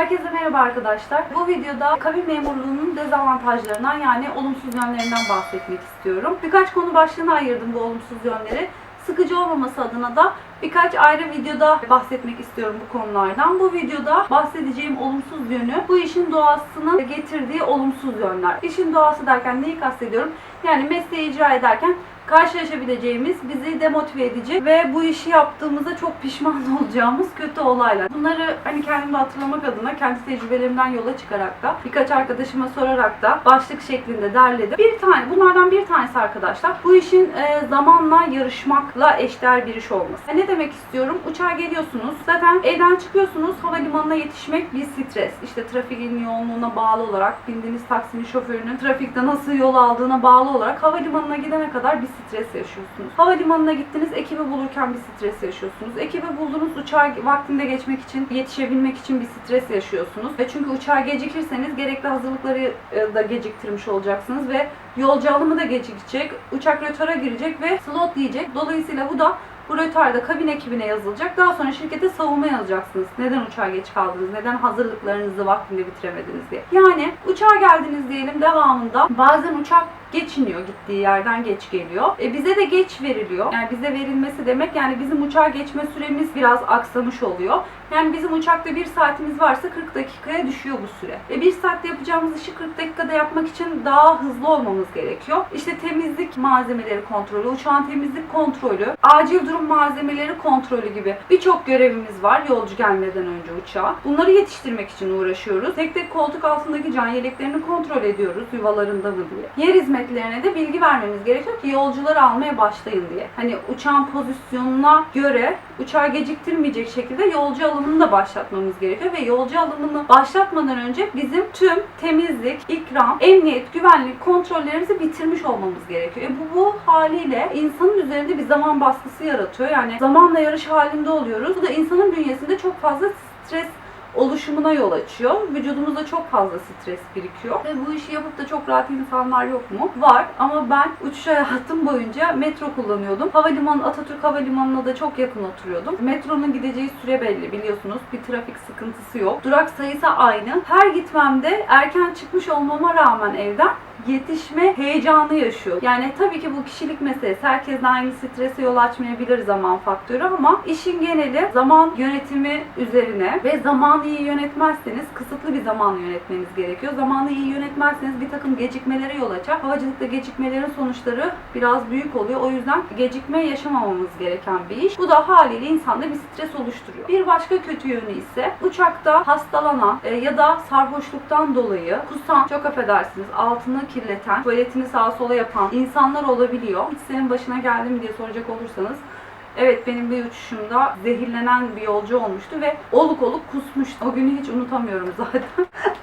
Herkese merhaba arkadaşlar. Bu videoda kabin memurluğunun dezavantajlarından yani olumsuz yönlerinden bahsetmek istiyorum. Birkaç konu başlığına ayırdım bu olumsuz yönleri. Sıkıcı olmaması adına da birkaç ayrı videoda bahsetmek istiyorum bu konulardan. Bu videoda bahsedeceğim olumsuz yönü bu işin doğasının getirdiği olumsuz yönler. İşin doğası derken neyi kastediyorum? Yani mesleği icra ederken karşılaşabileceğimiz, bizi demotive edici ve bu işi yaptığımızda çok pişman olacağımız kötü olaylar. Bunları hani kendimde hatırlamak adına kendi tecrübelerimden yola çıkarak da birkaç arkadaşıma sorarak da başlık şeklinde derledim. Bir tane, bunlardan bir tanesi arkadaşlar bu işin e, zamanla yarışmakla eşdeğer bir iş olması. Ne demek istiyorum? Uçağa geliyorsunuz. Zaten evden çıkıyorsunuz. Havalimanına yetişmek bir stres. İşte trafiğin yoğunluğuna bağlı olarak bindiğiniz taksinin şoförünün trafikte nasıl yol aldığına bağlı olarak havalimanına gidene kadar bir stres yaşıyorsunuz. Havalimanına gittiniz, ekibi bulurken bir stres yaşıyorsunuz. Ekibi buldunuz, uçağa vaktinde geçmek için, yetişebilmek için bir stres yaşıyorsunuz. Ve çünkü uçağa gecikirseniz gerekli hazırlıkları e, da geciktirmiş olacaksınız ve yolcu alımı da gecikecek, uçak rötora girecek ve slot diyecek. Dolayısıyla bu da bu rötarda kabin ekibine yazılacak. Daha sonra şirkete savunma yazacaksınız. Neden uçağa geç kaldınız? Neden hazırlıklarınızı vaktinde bitiremediniz diye. Yani uçağa geldiniz diyelim devamında. Bazen uçak geçiniyor gittiği yerden geç geliyor. E bize de geç veriliyor. Yani bize verilmesi demek yani bizim uçağa geçme süremiz biraz aksamış oluyor. Yani bizim uçakta bir saatimiz varsa 40 dakikaya düşüyor bu süre. Ve bir saatte yapacağımız işi 40 dakikada yapmak için daha hızlı olmamız gerekiyor. İşte temizlik malzemeleri kontrolü, uçağın temizlik kontrolü, acil durum malzemeleri kontrolü gibi birçok görevimiz var yolcu gelmeden önce uçağa. Bunları yetiştirmek için uğraşıyoruz. Tek tek koltuk altındaki can yeleklerini kontrol ediyoruz yuvalarında mı diye. Yer hizmetlerine de bilgi vermemiz gerekiyor ki yolcuları almaya başlayın diye. Hani uçağın pozisyonuna göre uçağı geciktirmeyecek şekilde yolcu alımını da başlatmamız gerekiyor ve yolcu alımını başlatmadan önce bizim tüm temizlik, ikram, emniyet, güvenlik kontrollerimizi bitirmiş olmamız gerekiyor. E bu, bu haliyle insanın üzerinde bir zaman baskısı yaratıyor. Yani zamanla yarış halinde oluyoruz. Bu da insanın bünyesinde çok fazla stres oluşumuna yol açıyor. Vücudumuzda çok fazla stres birikiyor. Ve bu işi yapıp da çok rahat insanlar yok mu? Var ama ben uçuş hayatım boyunca metro kullanıyordum. Havalimanı, Atatürk Havalimanı'na da çok yakın oturuyordum. Metronun gideceği süre belli biliyorsunuz. Bir trafik sıkıntısı yok. Durak sayısı aynı. Her gitmemde erken çıkmış olmama rağmen evden yetişme heyecanı yaşıyor. Yani tabii ki bu kişilik meselesi. Herkes aynı strese yol açmayabilir zaman faktörü ama işin geneli zaman yönetimi üzerine ve zamanı iyi yönetmezseniz kısıtlı bir zaman yönetmeniz gerekiyor. Zamanı iyi yönetmezseniz bir takım gecikmelere yol açar. Havacılıkta gecikmelerin sonuçları biraz büyük oluyor. O yüzden gecikme yaşamamamız gereken bir iş. Bu da haliyle insanda bir stres oluşturuyor. Bir başka kötü yönü ise uçakta hastalanan e, ya da sarhoşluktan dolayı kusan, çok affedersiniz altını kirleten, tuvaletini sağa sola yapan insanlar olabiliyor. Hiç senin başına geldi mi diye soracak olursanız Evet benim bir uçuşumda zehirlenen bir yolcu olmuştu ve oluk oluk kusmuştu. O günü hiç unutamıyorum zaten.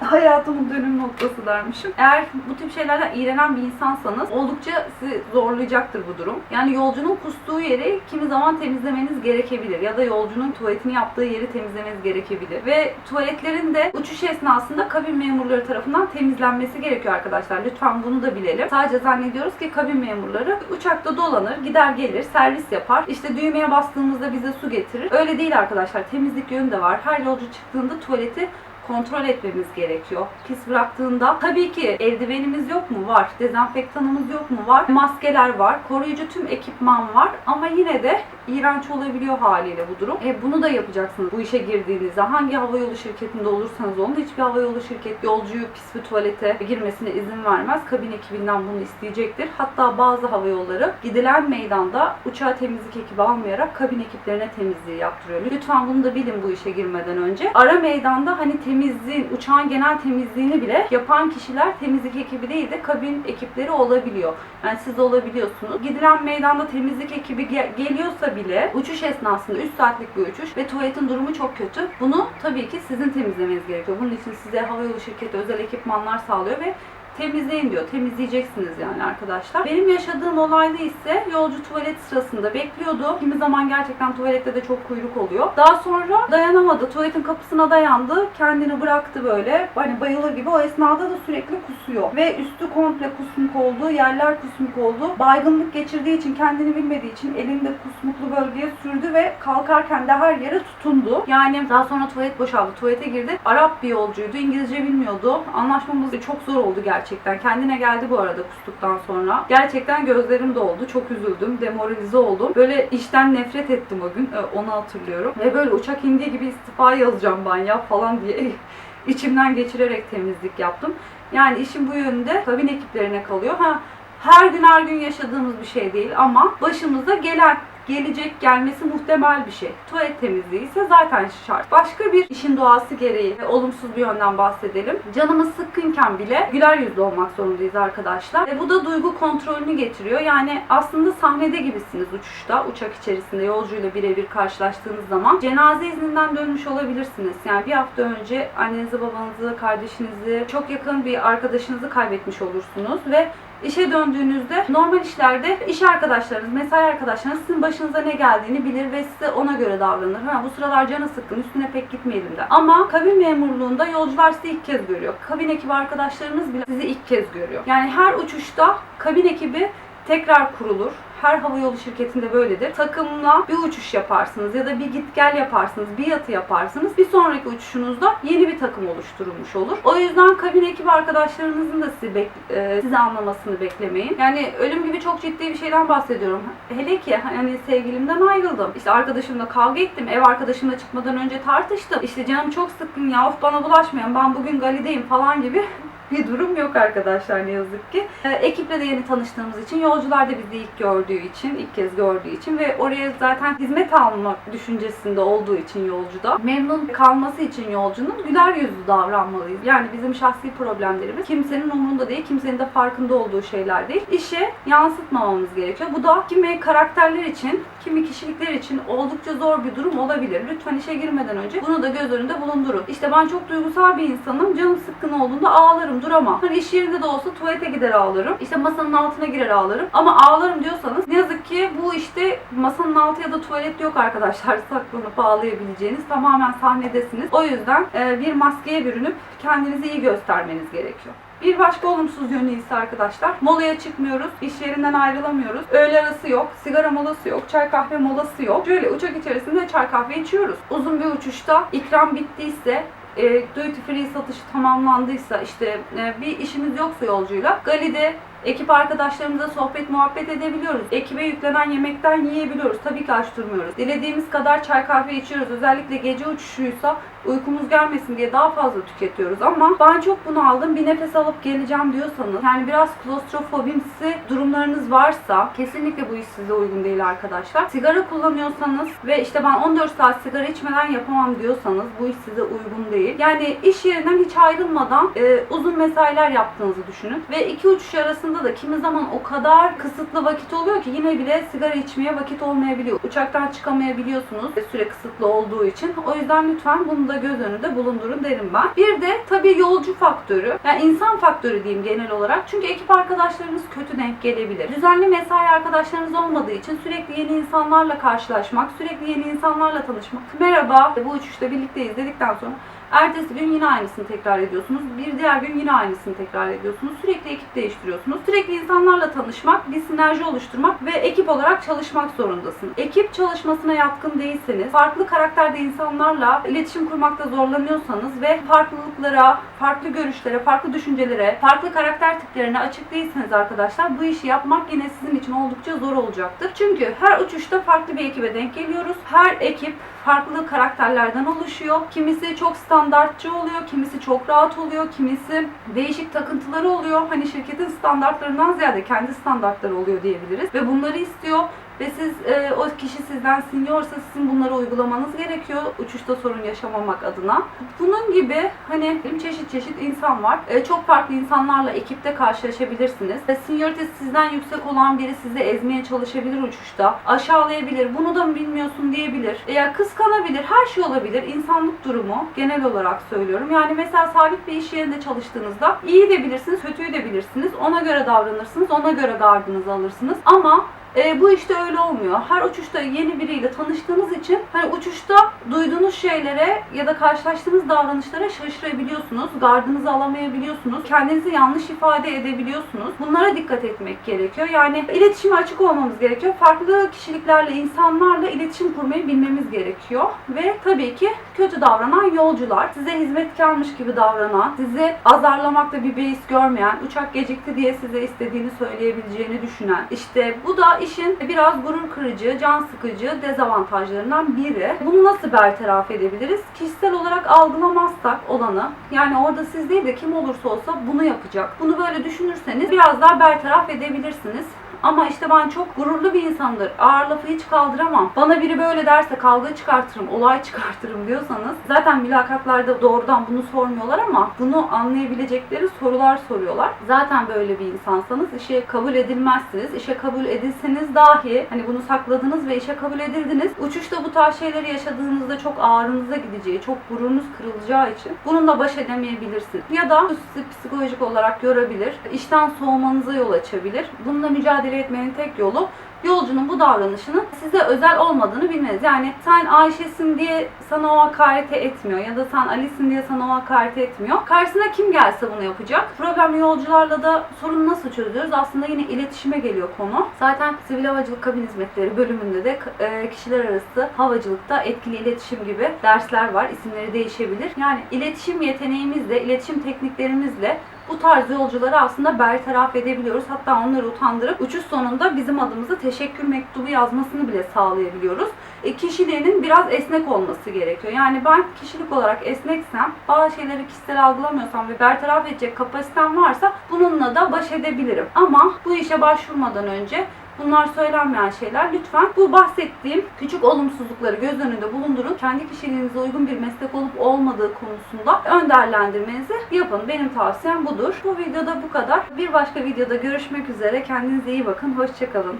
Hayatımın dönüm noktası dermişim. Eğer bu tip şeylerden iğrenen bir insansanız oldukça sizi zorlayacaktır bu durum. Yani yolcunun kustuğu yeri kimi zaman temizlemeniz gerekebilir ya da yolcunun tuvaletini yaptığı yeri temizlemeniz gerekebilir. Ve tuvaletlerin de uçuş esnasında kabin memurları tarafından temizlenmesi gerekiyor arkadaşlar. Lütfen bunu da bilelim. Sadece zannediyoruz ki kabin memurları uçakta dolanır, gider gelir, servis yapar. İşte düğmeye bastığımızda bize su getirir. Öyle değil arkadaşlar. Temizlik yönü de var. Her yolcu çıktığında tuvaleti kontrol etmemiz gerekiyor. Pis bıraktığında tabii ki eldivenimiz yok mu? Var. Dezenfektanımız yok mu? Var. Maskeler var. Koruyucu tüm ekipman var. Ama yine de iğrenç olabiliyor haliyle bu durum. E bunu da yapacaksınız bu işe girdiğinizde. Hangi havayolu şirketinde olursanız olun hiçbir havayolu şirket yolcuyu pis bir tuvalete girmesine izin vermez. Kabin ekibinden bunu isteyecektir. Hatta bazı havayolları gidilen meydanda uçağa temizlik ekibi almayarak kabin ekiplerine temizliği yaptırıyor. Lütfen bunu da bilin bu işe girmeden önce. Ara meydanda hani temizliğin, uçağın genel temizliğini bile yapan kişiler temizlik ekibi değil de kabin ekipleri olabiliyor. Yani siz olabiliyorsunuz. Gidilen meydanda temizlik ekibi ge- geliyorsa bile uçuş esnasında 3 saatlik bir uçuş ve tuvaletin durumu çok kötü. Bunu tabii ki sizin temizlemeniz gerekiyor. Bunun için size havayolu şirketi özel ekipmanlar sağlıyor ve temizleyin diyor. Temizleyeceksiniz yani arkadaşlar. Benim yaşadığım olayda ise yolcu tuvalet sırasında bekliyordu. Kimi zaman gerçekten tuvalette de çok kuyruk oluyor. Daha sonra dayanamadı. Tuvaletin kapısına dayandı. Kendini bıraktı böyle. Hani bayılır gibi. O esnada da sürekli kusuyor. Ve üstü komple kusmuk oldu. Yerler kusmuk oldu. Baygınlık geçirdiği için kendini bilmediği için elinde kusmuklu bölgeye sürdü ve kalkarken de her yere tutundu. Yani daha sonra tuvalet boşaldı. Tuvalete girdi. Arap bir yolcuydu. İngilizce bilmiyordu. Anlaşmamız çok zor oldu gerçekten. Kendine geldi bu arada kustuktan sonra. Gerçekten gözlerim doldu. Çok üzüldüm. Demoralize oldum. Böyle işten nefret ettim o gün. Ee, Onu hatırlıyorum. Ve böyle uçak indiği gibi istifa yazacağım ben ya falan diye içimden geçirerek temizlik yaptım. Yani işin bu yönünde kabin ekiplerine kalıyor. Ha her gün her gün yaşadığımız bir şey değil ama başımıza gelen gelecek gelmesi muhtemel bir şey. Tuvalet temizliği ise zaten şart. Başka bir işin doğası gereği ve olumsuz bir yönden bahsedelim. Canımız sıkkınken bile güler yüzlü olmak zorundayız arkadaşlar. Ve bu da duygu kontrolünü getiriyor. Yani aslında sahnede gibisiniz uçuşta, uçak içerisinde yolcuyla birebir karşılaştığınız zaman. Cenaze izninden dönmüş olabilirsiniz. Yani bir hafta önce annenizi, babanızı, kardeşinizi, çok yakın bir arkadaşınızı kaybetmiş olursunuz ve İşe döndüğünüzde normal işlerde iş arkadaşlarınız, mesai arkadaşlarınız sizin başınıza ne geldiğini bilir ve size ona göre davranır. Ha, bu sıralar canı sıkkın, üstüne pek gitmeyelim de. Ama kabin memurluğunda yolcular sizi ilk kez görüyor. Kabin ekibi arkadaşlarınız bile sizi ilk kez görüyor. Yani her uçuşta kabin ekibi tekrar kurulur. Her havayolu şirketinde böyledir. Takımla bir uçuş yaparsınız ya da bir git gel yaparsınız, bir yatı yaparsınız. Bir sonraki uçuşunuzda yeni bir takım oluşturulmuş olur. O yüzden kabin ekibi arkadaşlarınızın da sizi, bek- e, sizi anlamasını beklemeyin. Yani ölüm gibi çok ciddi bir şeyden bahsediyorum. Hele ki hani sevgilimden ayrıldım. İşte arkadaşımla kavga ettim. Ev arkadaşımla çıkmadan önce tartıştım. İşte canım çok sıkkın ya of bana bulaşmayın ben bugün galideyim falan gibi bir durum yok arkadaşlar ne yazık ki. Ee, ekiple de yeni tanıştığımız için, yolcular da bizi ilk gördüğü için, ilk kez gördüğü için ve oraya zaten hizmet almak düşüncesinde olduğu için yolcuda memnun kalması için yolcunun güler yüzlü davranmalıyız. Yani bizim şahsi problemlerimiz kimsenin umurunda değil, kimsenin de farkında olduğu şeyler değil. İşe yansıtmamamız gerekiyor. Bu da kimi karakterler için, kimi kişilikler için oldukça zor bir durum olabilir. Lütfen işe girmeden önce bunu da göz önünde bulundurun. İşte ben çok duygusal bir insanım. Canım sıkkın olduğunda ağlarım, duramam. Hani iş yerinde de olsa tuvalete gider ağlarım. İşte masanın altına girer ağlarım. Ama ağlarım diyorsanız ne yazık ki bu işte masanın altı ya da tuvalet yok arkadaşlar saklanıp ağlayabileceğiniz. Tamamen sahnedesiniz. O yüzden e, bir maskeye bürünüp kendinizi iyi göstermeniz gerekiyor. Bir başka olumsuz yönü ise arkadaşlar molaya çıkmıyoruz, iş yerinden ayrılamıyoruz, öğle arası yok, sigara molası yok, çay kahve molası yok. Şöyle uçak içerisinde çay kahve içiyoruz. Uzun bir uçuşta ikram bittiyse e, duty free satışı tamamlandıysa işte e, bir işimiz yoksa yolcuyla Gali'de ekip arkadaşlarımızla sohbet muhabbet edebiliyoruz. Ekibe yüklenen yemekten yiyebiliyoruz. Tabii ki aç durmuyoruz. Dilediğimiz kadar çay kahve içiyoruz. Özellikle gece uçuşuysa uykumuz gelmesin diye daha fazla tüketiyoruz ama ben çok bunu aldım. Bir nefes alıp geleceğim diyorsanız yani biraz klostrofobimsi durumlarınız varsa kesinlikle bu iş size uygun değil arkadaşlar. Sigara kullanıyorsanız ve işte ben 14 saat sigara içmeden yapamam diyorsanız bu iş size uygun değil. Yani iş yerinden hiç ayrılmadan e, uzun mesailer yaptığınızı düşünün ve iki uçuş arasında da kimi zaman o kadar kısıtlı vakit oluyor ki yine bile sigara içmeye vakit olmayabiliyor. Uçaktan çıkamayabiliyorsunuz süre kısıtlı olduğu için. O yüzden lütfen bunu da göz önünde bulundurun derim ben. Bir de tabii yolcu faktörü. Yani insan faktörü diyeyim genel olarak. Çünkü ekip arkadaşlarınız kötü denk gelebilir. Düzenli mesai arkadaşlarınız olmadığı için sürekli yeni insanlarla karşılaşmak, sürekli yeni insanlarla tanışmak. Merhaba, bu uçuşta birlikteyiz dedikten sonra Ertesi gün yine aynısını tekrar ediyorsunuz. Bir diğer gün yine aynısını tekrar ediyorsunuz. Sürekli ekip değiştiriyorsunuz. Sürekli insanlarla tanışmak, bir sinerji oluşturmak ve ekip olarak çalışmak zorundasın. Ekip çalışmasına yatkın değilseniz, farklı karakterde insanlarla iletişim kurmakta zorlanıyorsanız ve farklılıklara, farklı görüşlere, farklı düşüncelere, farklı karakter tiplerine açık değilseniz arkadaşlar bu işi yapmak yine sizin için oldukça zor olacaktır. Çünkü her uçuşta farklı bir ekibe denk geliyoruz. Her ekip farklı karakterlerden oluşuyor. Kimisi çok standartçı oluyor, kimisi çok rahat oluyor, kimisi değişik takıntıları oluyor. Hani şirketin standartlarından ziyade kendi standartları oluyor diyebiliriz. Ve bunları istiyor. Ve siz e, o kişi sizden seniorsa sizin bunları uygulamanız gerekiyor uçuşta sorun yaşamamak adına. Bunun gibi hani çeşit çeşit insan var. E, çok farklı insanlarla ekipte karşılaşabilirsiniz. E, seniority sizden yüksek olan biri sizi ezmeye çalışabilir uçuşta. Aşağılayabilir. Bunu da mı bilmiyorsun diyebilir. Eğer kıskanabilir. Her şey olabilir. İnsanlık durumu genel olarak söylüyorum. Yani mesela sabit bir iş yerinde çalıştığınızda iyi de bilirsiniz, kötüyü de bilirsiniz. Ona göre davranırsınız. Ona göre gardınızı alırsınız. Ama e, bu işte öyle olmuyor. Her uçuşta yeni biriyle tanıştığınız için hani uçuşta duyduğunuz şeylere ya da karşılaştığınız davranışlara şaşırabiliyorsunuz. Gardınızı alamayabiliyorsunuz. Kendinizi yanlış ifade edebiliyorsunuz. Bunlara dikkat etmek gerekiyor. Yani iletişime açık olmamız gerekiyor. Farklı kişiliklerle, insanlarla iletişim kurmayı bilmemiz gerekiyor. Ve tabii ki kötü davranan yolcular, size hizmetkarmış gibi davranan, sizi azarlamakta bir beis görmeyen, uçak gecikti diye size istediğini söyleyebileceğini düşünen, işte bu da işin biraz gurur kırıcı, can sıkıcı dezavantajlarından biri. Bunu nasıl bertaraf edebiliriz? Kişisel olarak algılamazsak olanı, yani orada siz değil de kim olursa olsa bunu yapacak. Bunu böyle düşünürseniz biraz daha bertaraf edebilirsiniz. Ama işte ben çok gururlu bir insandır. Ağır lafı hiç kaldıramam. Bana biri böyle derse kavga çıkartırım, olay çıkartırım diyorsanız zaten mülakatlarda doğrudan bunu sormuyorlar ama bunu anlayabilecekleri sorular soruyorlar. Zaten böyle bir insansanız işe kabul edilmezsiniz. İşe kabul edilseniz dahi hani bunu sakladınız ve işe kabul edildiniz. Uçuşta bu tarz şeyleri yaşadığınızda çok ağrınıza gideceği, çok gururunuz kırılacağı için bununla baş edemeyebilirsiniz. Ya da sizi psikolojik olarak yorabilir, işten soğumanıza yol açabilir. Bununla mücadele etmenin tek yolu yolcunun bu davranışının size özel olmadığını bilmeniz. Yani sen Ayşe'sin diye sana o hakareti etmiyor ya da sen Ali'sin diye sana o hakareti etmiyor. Karşısına kim gelse bunu yapacak. Problemli yolcularla da sorunu nasıl çözüyoruz? Aslında yine iletişime geliyor konu. Zaten sivil havacılık kabin hizmetleri bölümünde de e, kişiler arası havacılıkta etkili iletişim gibi dersler var. İsimleri değişebilir. Yani iletişim yeteneğimizle, iletişim tekniklerimizle bu tarz yolcuları aslında bertaraf edebiliyoruz. Hatta onları utandırıp uçuş sonunda bizim adımıza teşekkür mektubu yazmasını bile sağlayabiliyoruz. E, kişiliğinin biraz esnek olması gerekiyor. Yani ben kişilik olarak esneksem, bazı şeyleri kişisel algılamıyorsam ve bertaraf edecek kapasitem varsa bununla da baş edebilirim. Ama bu işe başvurmadan önce Bunlar söylenmeyen şeyler. Lütfen bu bahsettiğim küçük olumsuzlukları göz önünde bulundurun. Kendi kişiliğinize uygun bir meslek olup olmadığı konusunda ön değerlendirmenizi yapın. Benim tavsiyem budur. Bu videoda bu kadar. Bir başka videoda görüşmek üzere. Kendinize iyi bakın. Hoşçakalın.